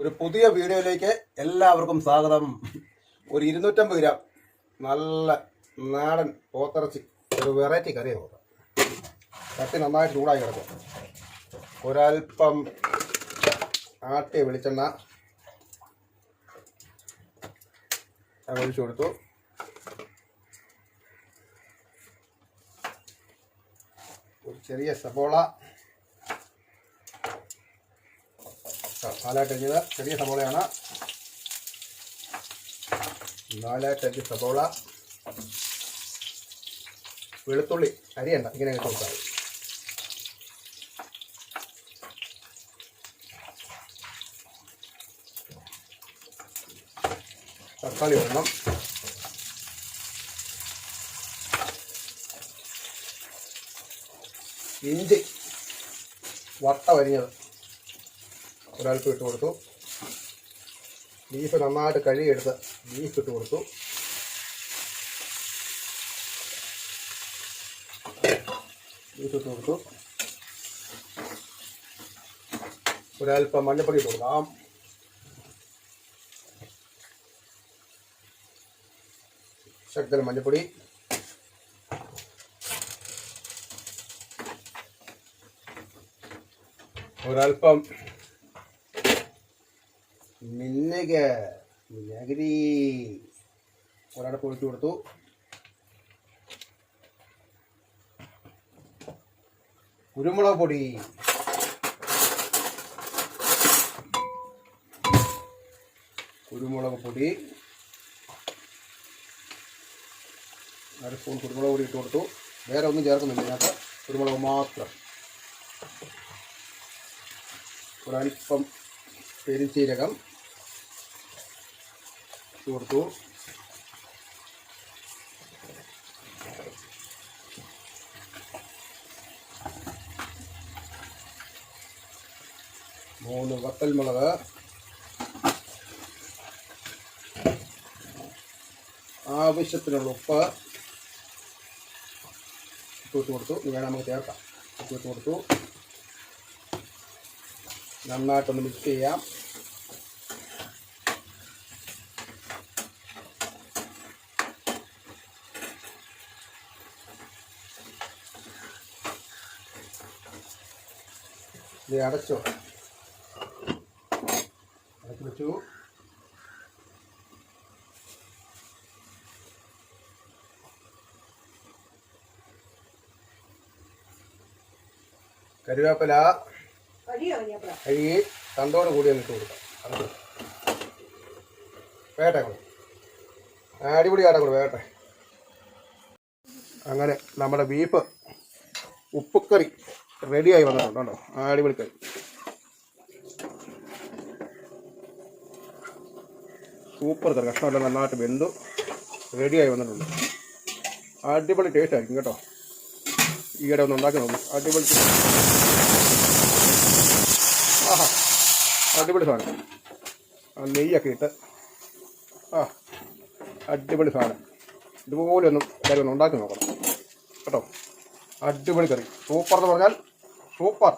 ഒരു പുതിയ വീഡിയോയിലേക്ക് എല്ലാവർക്കും സ്വാഗതം. ഒരു ഇരുന്നൂറ്റമ്പത് ഗ്രാം നല്ല നാടൻ പോത്തിറച്ചി ഒരു വെറൈറ്റി കറി നോക്കാം കട്ടി നന്നായിട്ട് ചൂടായി കിടക്കും. ഒരൽപ്പം ആട്ടിയ വെളിച്ചെണ്ണ ഒഴിച്ചു കൊടുത്തു. ഒരു ചെറിയ സബോള നാലായിട്ട് അരിഞ്ഞത് ചെറിയ സബോളയാണ്. നാലായിട്ട് അരിഞ്ഞ സബോള. വെളുത്തുള്ളി അരിയണ്ട ഇങ്ങനെ കൊടുത്താൽ തക്കാളി ഒരെണ്ണം ഇഞ്ചി വട്ട വരിഞ്ഞത് ഒരാൾക്ക് ഇട്ട് കൊടുത്തു. ബീഫ് നന്നായിട്ട് കഴുകിയെടുത്ത് ബീഫ് ഇട്ട് കൊടുത്തു. ബീഫ് ഇട്ട് കൊടുത്തു. ഒരാൽപ്പം മഞ്ഞപ്പൊടി ഇട്ട് കൊടുക്കാം. ശക്തൽ മഞ്ഞപ്പൊടി. ഒരല്പം മിന്നക. വിനാഗിരി ഒരടപ്പ് ഒഴിച്ചു കൊടുത്തു. കുരുമുളക് പൊടി. കുരുമുളക് പൊടി. അര സ്പൂൺ കുരുമുളക് പൊടി ഇട്ട് കൊടുത്തു. വേറെ ഒന്നും ചേർക്കുന്നില്ല ഇതിനകത്ത്. കുരുമുളക് മാത്രം. ഒരൽപ്പം പെരുംജീരകം കൊടുത്തു. മൂന്ന് വത്തൽ മുളക് ആവശ്യത്തിനുള്ള ഉപ്പ്. ഉപ്പ് ഇട്ട് കൊടുത്തു. ഇനി വേണം നമുക്ക് ചേർക്കാം. ഉപ്പ് ഇട്ട് കൊടുത്തു. നന്നായിട്ടൊന്ന് മിക്സ് ചെയ്യാം. ഇത് അടച്ചോ. അടച്ചു വെച്ചു. കരുവേപ്പില. കഴുകി തണ്ടോട് കൂടി എന്നിട്ട് ഇട്ട് കൊടുക്കാം. അടച്ചു വേട്ടെ കൂടെ അടിപൊളി ആടെ കൂടെ വേട്ടെ. അങ്ങനെ നമ്മുടെ ബീഫ് ഉപ്പുക്കറി റെഡിയായി വന്നിട്ടുണ്ട് കേട്ടോ അടിപൊളി കറി സൂപ്പർ കറി. കഷ്ണമെല്ലാം നന്നായിട്ട് വെന്തു. റെഡിയായി വന്നിട്ടുണ്ട്. അടിപൊളി ടേസ്റ്റ് ആയിരിക്കും കേട്ടോ. ഈയിടെ ഒന്ന് ഉണ്ടാക്കി നോക്കും. അടിപൊളി ആഹാ. അടിപൊളി സാധനം. ആ നെയ്യൊക്കെ ഇട്ട്. ആ അടിപൊളി സാധനം. ഇതുപോലെ ഒന്നും എല്ലാവരും ഒന്ന് ഉണ്ടാക്കി നോക്കണം. കേട്ടോ? അടിപൊളി കറി. സൂപ്പർ എന്ന് പറഞ്ഞാൽ സൂപ്പർ